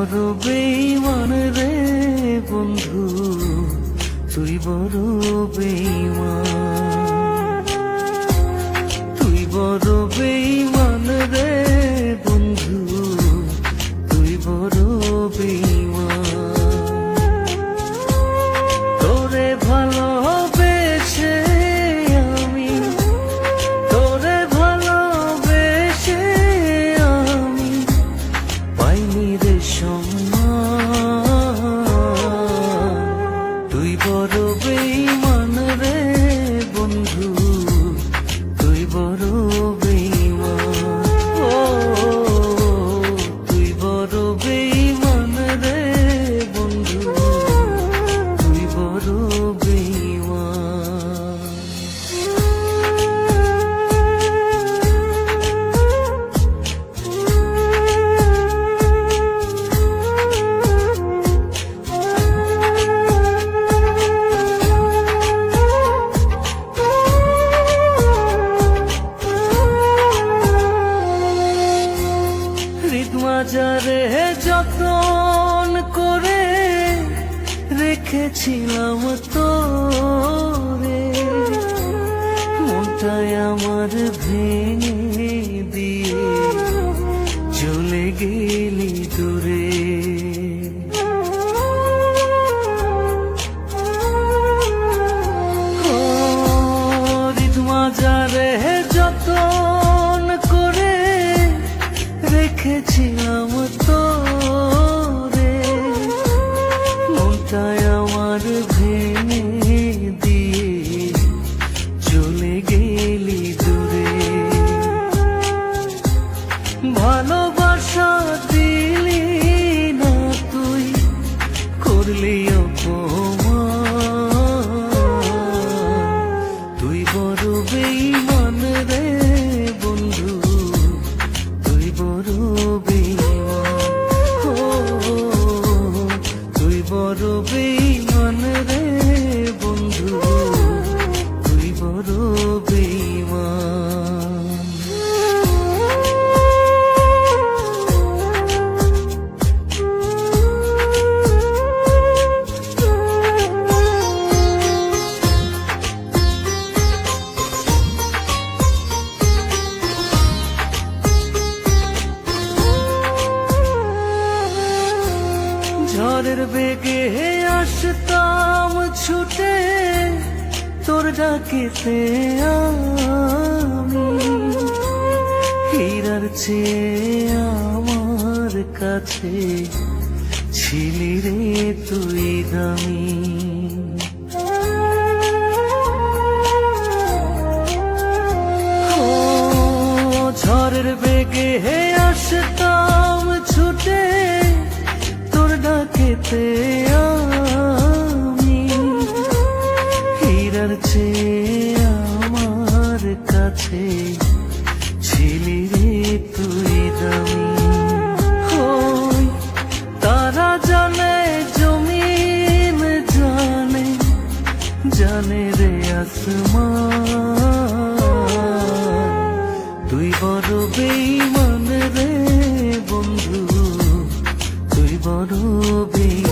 বড় বেইমান রে বন্ধু তুই বড় বেইমান যতন করে রেখেছিলাম তোরে। মনটাই আমার ভেঙে দিয়ে চলে গেলি দূরে। হৃদমাজারে যতন করে রেখেছিলাম তোরে। তুই মন রে। ঝড়ের বেগে আসতাম ছুটে, তোর ডাকেতে আমি। হীরার চেয়ে আমার কাছে ছিলি রে তুই দামি। ডাকেতে আমি হীরার চেয়ে আমার কাছে ছিলি রে তুই তারা জানে, জমিন জানে জানে রে আসমান। বড় বেশ